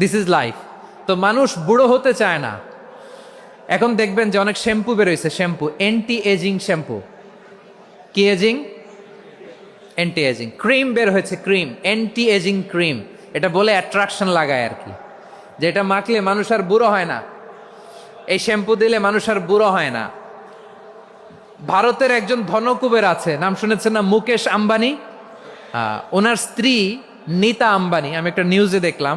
This is life তো মানুষ বুড়ো হতে চায় না। এখন দেখবেন যে অনেক শ্যাম্পু বেরোইছে, শ্যাম্পু। Anti aging shampoo. কি এজিং অ্যান্টি এজিং ক্রিম বের হয়েছে ক্রিম অ্যান্টি এজিং ক্রিম এটা বলে অ্যাট্রাকশন লাগায় আর কি। যেটা মাখলে মানুষ আর বুড়ো হয় না। এই শ্যাম্পু দিলে মানুষ আর বুড়ো হয় না। ভারতের একজন ধনকুবের আছে, নাম শুনেছেন না? মুকেশ আম্বানি? ওনার স্ত্রী নীতা আম্বানি। আমি একটা নিউজে দেখলাম।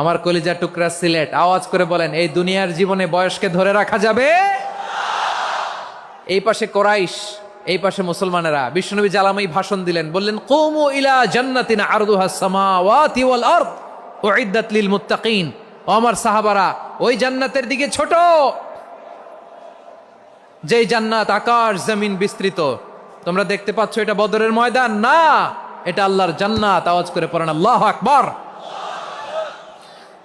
আমার কলিজা টুকরা সিলেট। আওয়াজ করে বলেন, এই দুনিয়ার জীবনে বয়সকে ধরে রাখা যাবে? এই পাশে কোরাইশ, এই পাশে মুসলমানেরা। বিষ্ণুনবী জালামাই ভাষণ দিলেন, বললেন, কৌমু ইলা জান্নাতিনা আরদুহা সামাওয়াতি ওয়াল আরদ, উইদ্দাত লিল মুত্তাকিন। ও আমার সাহাবারা, ওই জান্নাতের দিকে ছোট। যেই জান্নাত আকাশ, জমিন বিস্তৃত। তোমরা দেখতে পাচ্ছ এটা বদরের ময়দান। না, এটা আল্লাহর জান্নাত। আওয়াজ করে পড়েন, আল্লাহ আকবার।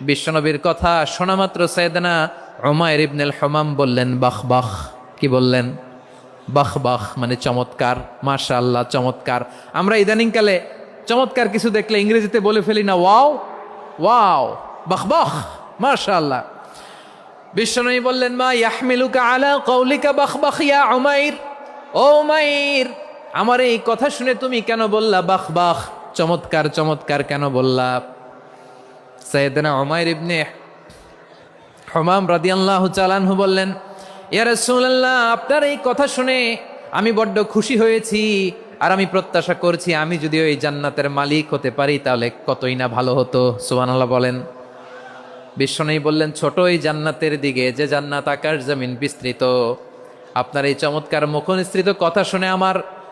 বিশ্বনবীর কথা শোনা মাত্র সৈয়দনা উমাইর ইবনুল হমাম বললেন, বাহ বাহ। কি বললেন? বাহ বাহ মানে চমৎকার। মাশা আল্লাহ চমৎকার। আমরা ইদানিংকালে চমৎকার কিছু দেখলে ইংরেজিতে বলে ফেলি না, ওয়াও ওয়াও, বাহ বাহ। মাশা আল্লাহ বিশ্বনবী বললেন, মা ইয়াহমিলুকা আলা কৌলিকা বাহ বাহ, ইয়া উমাইর। ও উমাইর, আমার এই কথা শুনে তুমি কেন বললা বাহ বাহ? চমৎকার চমৎকার কেন বললা? সৈয়দনা উমাইর ইবনে হমাম রাদিয়াল্লাহু চালানহু বললেন, ইয়া রাসূলুল্লাহ, আপনার এই কথা শুনে আমি বড্ড খুশি হয়েছি আর আমি প্রত্যাশা করছি আমি যদি ওই জান্নাতের মালিক হতে পারি তাহলে কতই না ভালো হতো। সুবহানাল্লাহ বলেন। বিশ্বনবী বললেন, ছোট ওই জান্নাতের দিকে যে জান্নাত আকাশ জমিন বিস্তৃত। আপনার এই চমৎকার মুখনিস্তৃত কথা শুনে আমার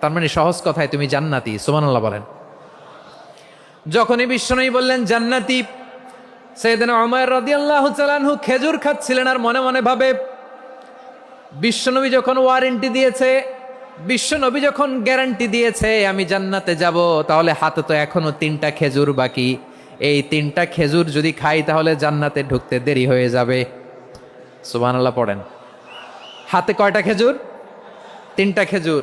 তার মানে সহজ কথায় তুমি জান্নাতি, সুবহানাল্লাহ বলেন। যখনই বিশ্বনবী বললেন, জান্নাতি সৈয়দনা উমার রাদিয়াল্লাহু চালানহু খেজুর খাচ্ছিলেন আর মনে মনে ভাবে, বিশ্বনবী যখন ওয়ারেন্টি দিয়েছে, বিশ্বনবী যখন গ্যারান্টি দিয়েছে, আমি জান্নাতে যাব তাহলে হাতে তো এখনও তিনটা খেজুর বাকি। এই তিনটা খেজুর যদি খাই, তাহলে জান্নাতে ঢুকতে দেরি হয়ে যাবে। সুবহানাল্লাহ পড়েন। হাতে কয়টা খেজুর? তিনটা খেজুর।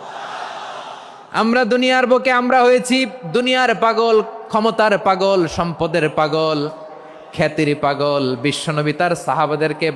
আমরা দুনিয়ার বকে আমরা হয়েছি দুনিয়ার পাগল, ক্ষমতার পাগল, সম্পদের পাগল, খ্যাতির পাগল, বিশ্বনবী তার সাহাবাদেরকে